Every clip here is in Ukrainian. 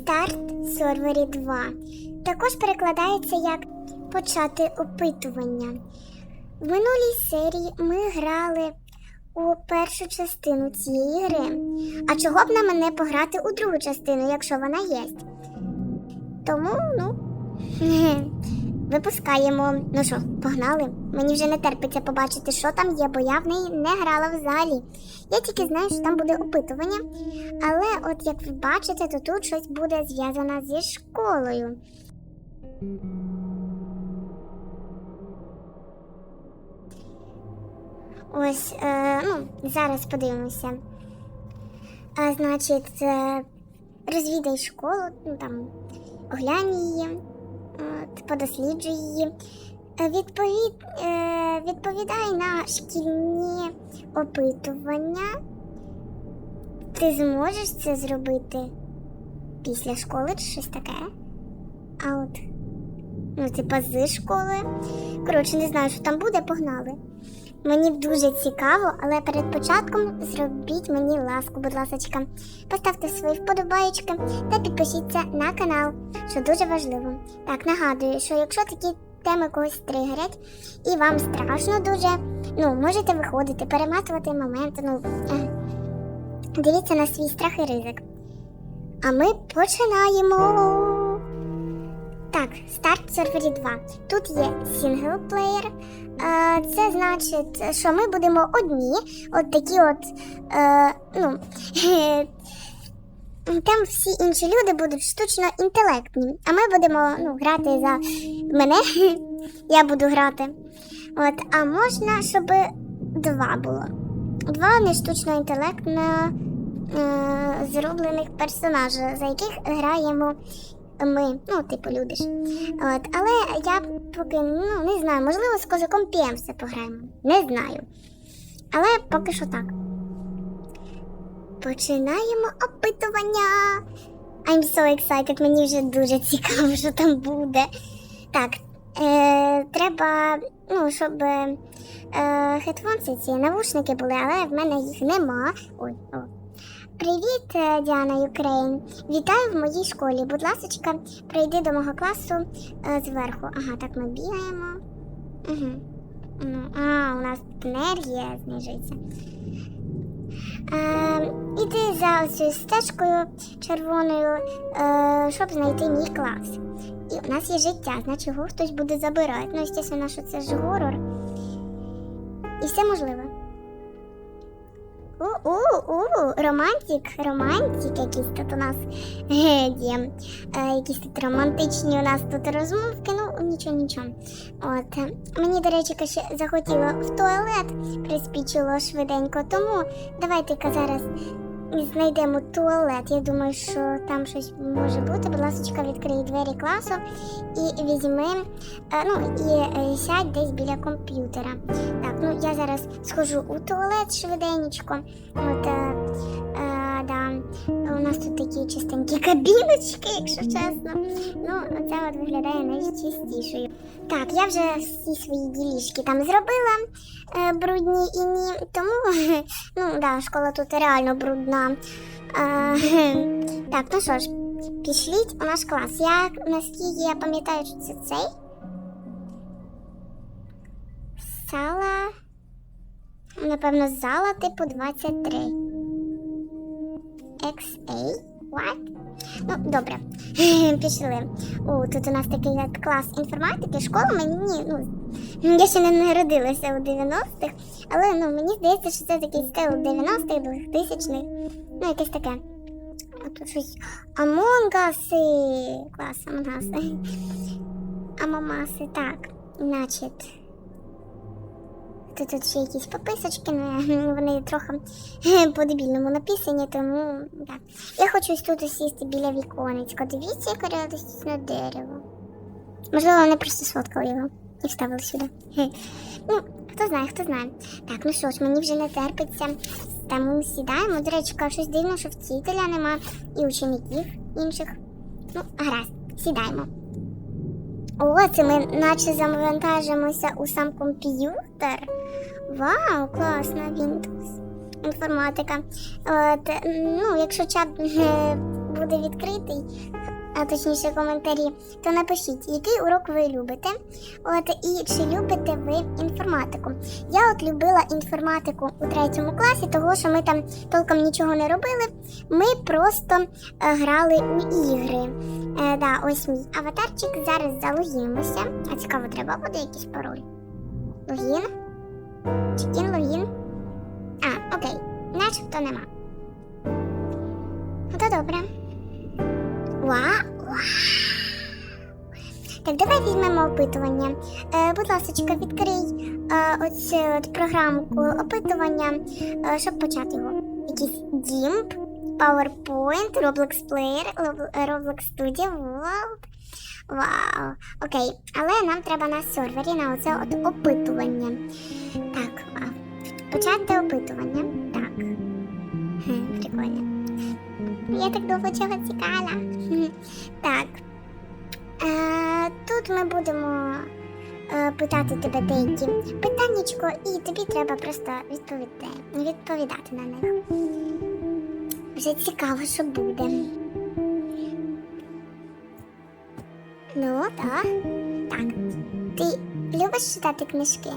Старт сервері 2 також перекладається як почати опитування. В минулій серії ми грали у першу частину цієї гри. А чого б нам не пограти у другу частину, якщо вона є? Тому, ну, випускаємо. Ну що, погнали? Мені вже не терпиться побачити, що там є, бо я в неї не грала взагалі. Я тільки знаю, що там буде опитування. Але от як ви бачите, то тут щось буде зв'язане зі школою. Ось, е, ну, зараз подивимося. А, значить, е, розвідай школу, ну там, оглянь її, подосліджуй її. Е, Відповід, е, відповідай на шкільні опитування. Ти зможеш це зробити після школи чи щось таке? А от, ну, типа з школи. Коротше, не знаю, що там буде, погнали. Мені дуже цікаво, але перед початком зробіть мені ласку, будь ласка. Поставте свої вподобаєчки та підпишіться на канал, що дуже важливо. Так, нагадую, що якщо такі теми когось тригерять і вам страшно дуже, ну, можете виходити, перематувати моменти, ну, дивіться на свій страх і ризик. А ми починаємо. Так, старт сервері 2. Тут є сінглплеєр. Е, Це значить, що ми будемо одні, от такі от, е, ну, там всі інші люди будуть штучно інтелектні, а ми будемо ну, грати за мене. Я буду грати. От, а можна, щоб два було. Два не штучно інтелектно е, зроблених персонажа, за яких граємо ми, ну, типу, люди ж. От, але я поки ну, не знаю, можливо, з козаком Пємсе пограємо. Не знаю. Але поки що так. Починаємо опитування. I'm so excited, мені вже дуже цікаво, що там буде. Так, е, треба, ну, щоб е, хедфонси ці навушники були, але в мене їх нема. Ой, о. Привіт, е, Діана Юкрейн. Вітаю в моїй школі. Будь ласка, прийди до мого класу е, зверху. Ага, так ми бігаємо. Угу. А, у нас енергія знижується. Е, іди за цією стежкою червоною, е, щоб знайти мій клас. І у нас є життя, значить його хтось буде забирати. Ну, звісно, що це ж горор. І все можливо. У-у-у, романтик, романтик якийсь тут у нас е, є. Е, якісь тут романтичні у нас тут розмовки, ну нічого, нічого. От. е, Мені, до речі, ще захотіло в туалет, приспічило швиденько, тому давайте-ка зараз знайдемо туалет. Я думаю, що там щось може бути. Будь ласка, відкрий двері класу і візьми, е, ну і е, сядь десь біля комп'ютера. Так, ну я зараз схожу у туалет швиденечко. От, е, е, да. У нас тут такі чистенькі кабіночки, якщо чесно. Ну, ця от виглядає найчистішою. Так, я вже всі свої ділішки там зробила е, брудні і ні. Тому, ну да, школа тут реально брудна. Е, так, ну що ж, пішліть у наш клас. Я наскільки я пам'ятаю, що це цей. Сала. Напевно, зала типу 23. XA? What? Ну, добре. Пішли. О, тут у нас такий от клас інформатики, школа мені, ну, я ще не народилася у 90-х, але ну, мені здається, що це такий стил 90-х, 2000-х. Ну, якесь таке. А тут щось Амонгаси. Клас, Амонгаси. Амомаси, так. Значить. Тут, тут ще якісь пописочки, ну, вони трохи по-дебільному написані, тому так. Я хочу ось тут сісти біля віконечка. Дивіться, яке радісне дерево. Можливо, вони просто сфоткали його і вставили сюди. Ну, хто знає, хто знає. Так, ну що ж, мені вже не терпиться. Тому сідаємо. До речі, щось дивно, що вчителя нема і учеників інших. Ну, гаразд, сідаємо. О, це ми наче завантажимося у сам комп'ютер. Вау, класно, Windows. Інформатика. От, ну, якщо чат е, буде відкритий, а точніше коментарі, то напишіть, який урок ви любите. От і чи любите ви інформатику. Я от любила інформатику у третьому класі, того що ми там толком нічого не робили. Ми просто е, грали у ігри. Е, да, ось мій аватарчик. Зараз залогінимося. А цікаво, треба буде якийсь пароль. Логін? Чекін логін. А, окей. Начебто нема. Ну, то добре. Вау! Так, давай візьмемо опитування. Е, будь ласка, відкрий е, оцю от програмку опитування, е, щоб почати його. Якийсь DIMP, PowerPoint, Roblox Player, Rob- Roblox Studio, World. Вау. Окей, але нам треба на сервері на оце от опитування. Так. Почати опитування. Так. Хм, прикольно. Я так довго чого чекала. Хм. Так. Е, тут ми будемо е, питати тебе деякі питаннячко, і тобі треба просто відповідати, відповідати на них. Вже цікаво, що буде. Ну, так. Так. Ти любиш читати книжки?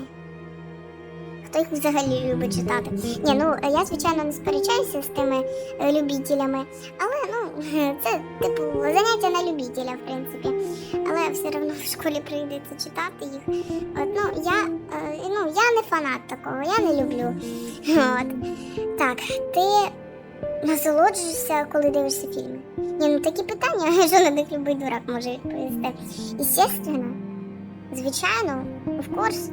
Хто їх взагалі любить читати? Ні, ну я звичайно не сперечаюся з тими е, любителями, але ну це типу заняття на любителя, в принципі. Але все одно в школі прийдеться читати їх. От, ну я е, ну я не фанат такого, я не люблю. От. Так, ти насолоджуєшся, коли дивишся фільми? Ні, ну такі питання, що на них любий дурак може відповісти. Естественно, звичайно, of course.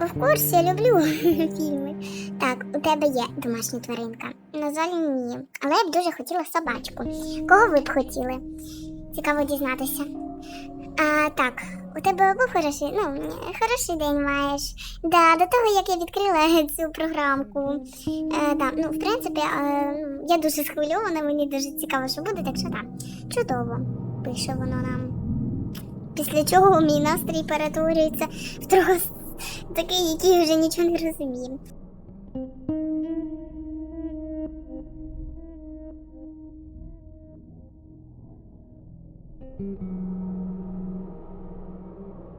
Of course, я люблю фільми. Так, у тебе є домашня тваринка. На жаль, ні. Але я б дуже хотіла собачку. Кого ви б хотіли? Цікаво дізнатися. А, так, у тебе був хороший, ну, хороший день маєш. Да, до того, як я відкрила цю програмку. Е, да, ну, в принципі, е, я дуже схвильована, мені дуже цікаво, що буде, так що так. Чудово, пише воно нам. Після чого мій настрій перетворюється в трохи такий, який вже нічого не розуміє.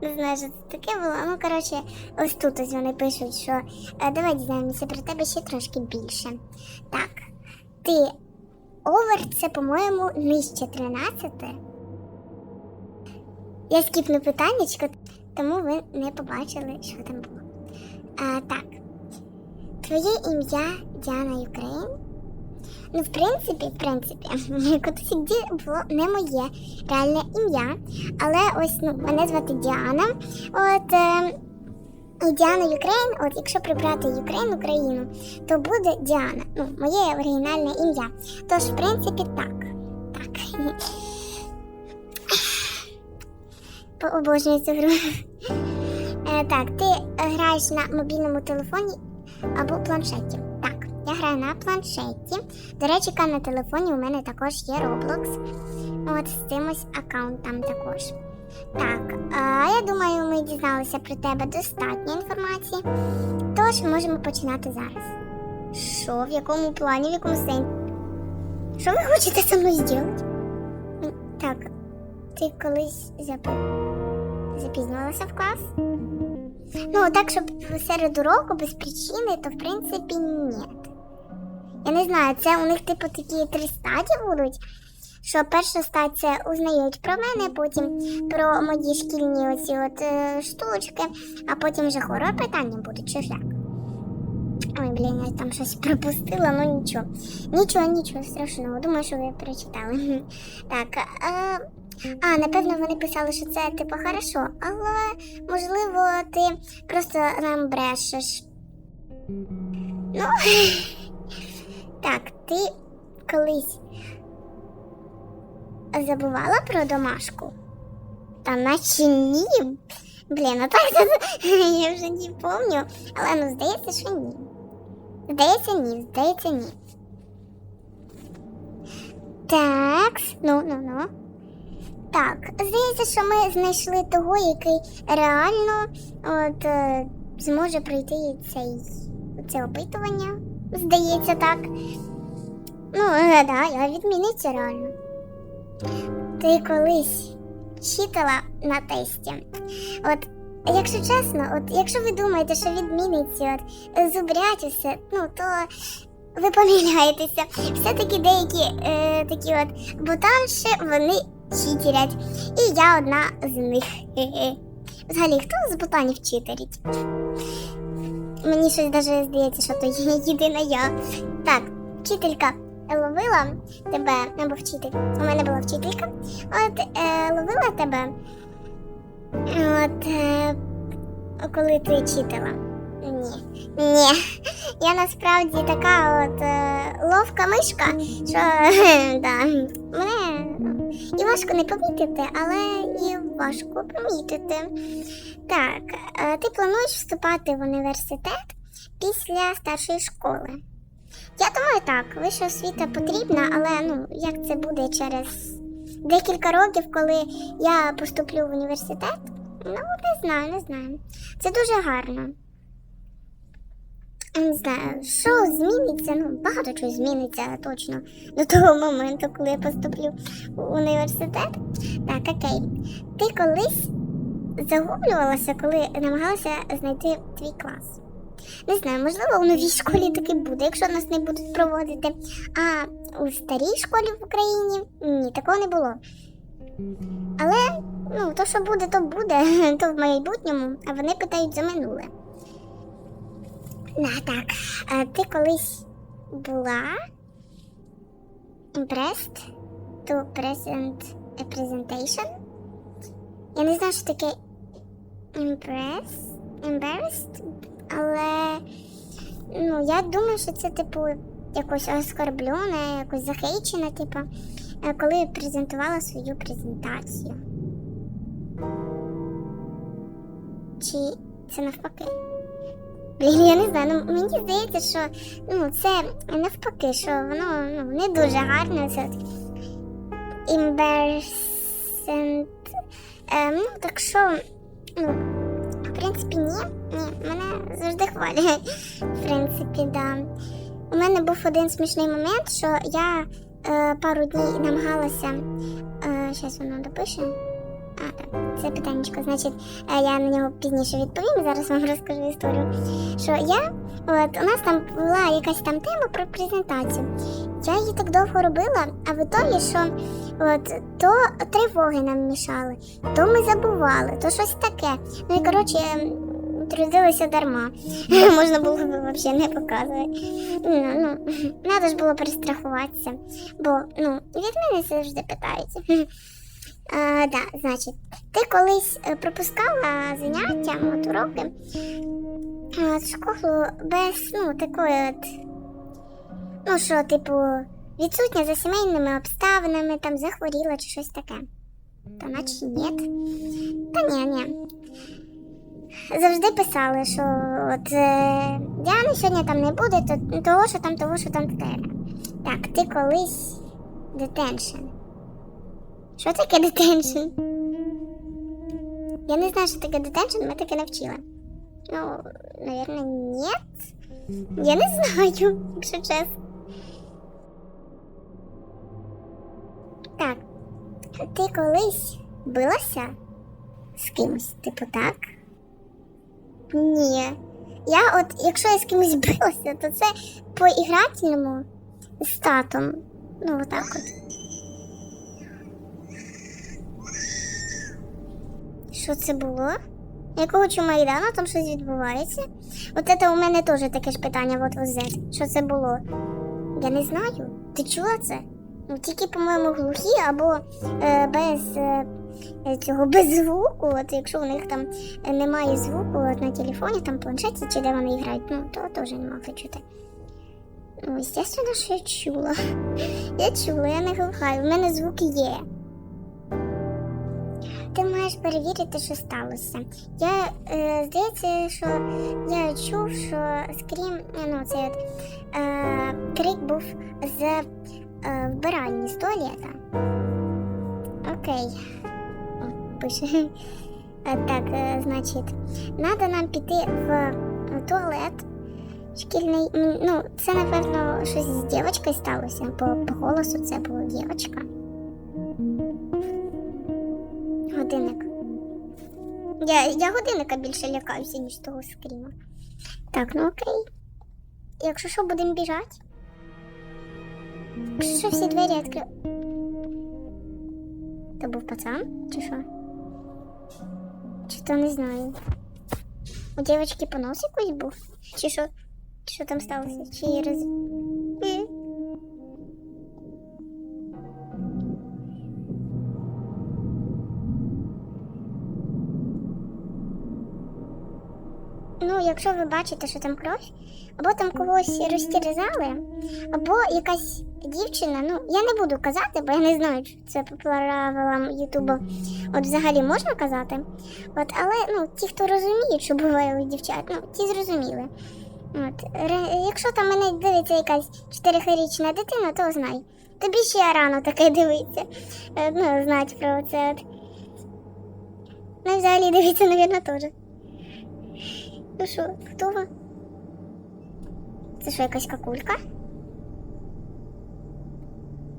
Не знаю, що це таке було. Ну, коротше, ось тут ось вони пишуть, що е, давай дізнаємося про тебе ще трошки більше. Так, ти овер це, по-моєму, нижче 13. Я скіпну питаннячко, тому ви не побачили, що там було. А, так. Твоє ім'я Діана Юкрейн? Ну, в принципі, в принципі, Котусік Ді було не моє реальне ім'я. Але ось ну, мене звати Діана. От е, і Діана Юкрейн, от якщо прибрати Юкрейн Україну, то буде Діана. Ну, моє оригінальне ім'я. Тож, в принципі, так. Так. Обожнюю цю гру. Е, так, ти граєш на мобільному телефоні або планшеті. Я граю на планшеті. До речі, на телефоні у мене також є Roblox. От з цим ось аккаунтом також. Так, а я думаю, ми дізналися про тебе достатньо інформації. Тож можемо починати зараз. Що, в якому плані, в якому сенсі? Що ви хочете зі мною зробити? Так, ти колись запи... запізнилася в клас? Ну, так, щоб серед уроку без причини, то в принципі ні. Я не знаю, це у них типу такі три стадії будуть. Що перша це узнають про мене, потім про мої шкільні оці от е, штучки, а потім вже хорор питання будуть, чи ж як? Ой, блін, я там щось пропустила, ну нічого. Нічого, нічого страшного. Думаю, що ви прочитали. Так. Е, а, напевно, вони писали, що це типу хорошо, але можливо, ти просто нам брешеш. Ну, ти колись забувала про домашку? Та наче ні. Блін, а так я вже не пам'ятаю, але ну здається, що ні. Здається, ні, здається, ні. Так, ну, ну, ну. Так, здається, що ми знайшли того, який реально от, е, зможе пройти цей, це опитування. Здається, так. Ну, е, да, я відміниться реально. Ти колись читала на тесті. От, якщо чесно, от якщо ви думаєте, що відміниться от, зубрять ну то ви помиляєтеся. Все-таки деякі е, такі от ботанші, вони читерять. І я одна з них. Взагалі, хто з ботанів читерить? Мені щось даже здається, що то є єдина я. Так, вчителька ловила тебе, або вчитель. У мене була вчителька. От е, ловила тебе. От е, коли ти читала. Ні. Ні. Я насправді така от е, ловка мишка, що да, мене і важко не помітити, але і важко помітити. Так, е, ти плануєш вступати в університет після старшої школи. Я думаю, так, вища освіта потрібна, але ну, як це буде через декілька років, коли я поступлю в університет? Ну, не знаю, не знаю. Це дуже гарно. Не знаю, що зміниться, ну, багато чого зміниться точно до того моменту, коли я поступлю в університет. Так, окей. Ти колись загублювалася, коли намагалася знайти твій клас. Не знаю, можливо, у новій школі таки буде, якщо нас не будуть проводити. А у старій школі в Україні ні, такого не було. Але ну, то, що буде, то буде, то в майбутньому, а вони питають за минуле. На, так. А ти колись була impressed to present a presentation? Я не знаю, що таке impress, embarrassed, але ну, я думаю, що це, типу, якось оскорблена, якось захейчена, типу, е, коли презентувала свою презентацію. Чи це навпаки? Блін, я не знаю, ну мені здається, що ну, це навпаки, що воно ну, не дуже гарно. Це embarrassing. Е, ну, так що, ну, принципі, ні. Ні, мене завжди хвалять. В принципі, да. У мене був один смішний момент, що я е, пару днів намагалася. Е, Зараз воно допише. А, це питаннячко, значить, е, я на нього пізніше відповім. Зараз вам розкажу історію. Що я, от у нас там була якась там тема про презентацію. Я її так довго робила, а в ітогі, що от то тривоги нам мішали, то ми забували, то щось таке. Ну і коротше, трудилися дарма. Можна було б взагалі не показувати. Ну, ну, треба ж було перестрахуватися, бо ну, від мене завжди питають. А, да, значить, ти колись е, пропускала заняття, от уроки е, школу без ну, такої от, ну що, типу, відсутня за сімейними обставинами, там захворіла чи щось таке. Та наче ні. Та ні, ні. Завжди писали, що от е, Діани сьогодні там не буде, то того, що там, того, що там таке. Так, ти колись детеншн. Що таке детеншн? Я не знаю, що таке детеншн, ми таке не вчили. Ну, наверное, нет. Я не знаю, якщо чесно. Ти колись билася з кимось, типу так? Ні. Я от, якщо я з кимось билася, то це по ігрательному з татом. Ну, отак от. Що це було? Якого Чумайдану там щось відбувається? От це у мене теж таке ж питання, от ОЗ. Що це було? Я не знаю. Ти чула це? Ну, тільки, по-моєму, глухі або е, без е, е, цього без звуку. От якщо у них там е, немає звуку от на телефоні, там планшеті чи де вони грають, ну то теж не могли чути. Ну, звісно, що я чула. Я чула, я не глуха, у мене звуки є. Ти маєш перевірити, що сталося. Я е, здається, що я чув, що скрім, ну цей от е, крик був з е, вбиральні з туалета. Окей. Пише. Так, е, значить, треба нам піти в е, туалет шкільний. Ну, це, напевно, щось з дівчинкою сталося. По, по голосу це була дівчинка. Годинник. Я, я годинника більше лякаюся, ніж того скріма. Так, ну окей. Якщо що, будемо біжати. Що, всі двері відкрив. То був пацан, чи що? Чи то не знаю. У дівчинки понос якийсь був? Чи що? Чи що там сталося? Чи роз... якщо ви бачите, що там кров, або там когось розтірзали, або якась дівчина, ну я не буду казати, бо я не знаю, чи це по правилам Ютубу от взагалі можна казати. От, але ну, ті, хто розуміють, що буває у дівчат, ну, ті зрозуміли. От, якщо там мене дивиться якась чотирихрічна дитина, то знай. Тобі ще рано таке дивиться. Е, Ну, знать про це. Ну, взагалі дивиться, мабуть, теж. Ну що, хто ви? Це що, якась какулька?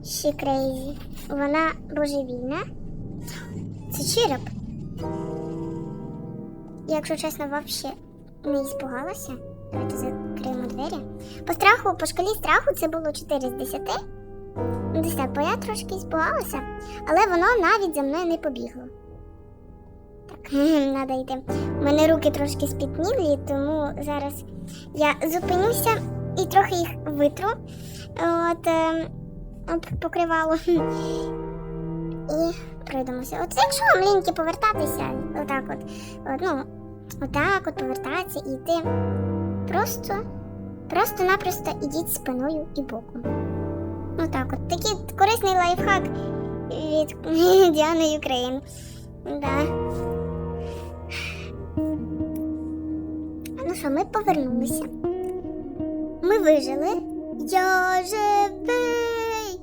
Ще крейзі. Вона божевільна. Це череп. Якщо чесно, взагалі не іспугалася. Давайте закриємо двері. По страху, по шкалі страху це було 4 з 10. Ну, десь так, бо я трошки іспугалася, але воно навіть за мною не побігло. Так, треба йти. У мене руки трошки спітнілі, тому зараз я зупинюся і трохи їх витру. От е, об покривало. І пройдемося. От якщо вам ліньки повертатися, отак от, от, ну, отак от повертатися і йти. Просто, просто-напросто ідіть спиною і боком. Отак от. Такий корисний лайфхак від Діани Україн. Да. Що, ми повернулися. Ми вижили. Я живий.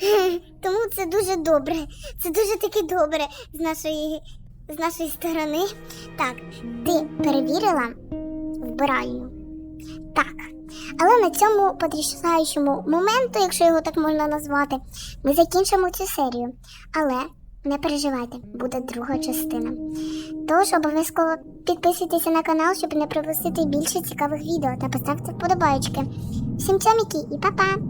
Тому це дуже добре. Це дуже таки добре з нашої, з нашої сторони. Так, ти перевірила вбиральню? Так. Але на цьому потрясаючому моменту, якщо його так можна назвати, ми закінчимо цю серію. Але не переживайте, буде друга частина. Тож обов'язково підписуйтеся на канал, щоб не пропустити більше цікавих відео та поставте вподобайки. Всім чоміки і па-па!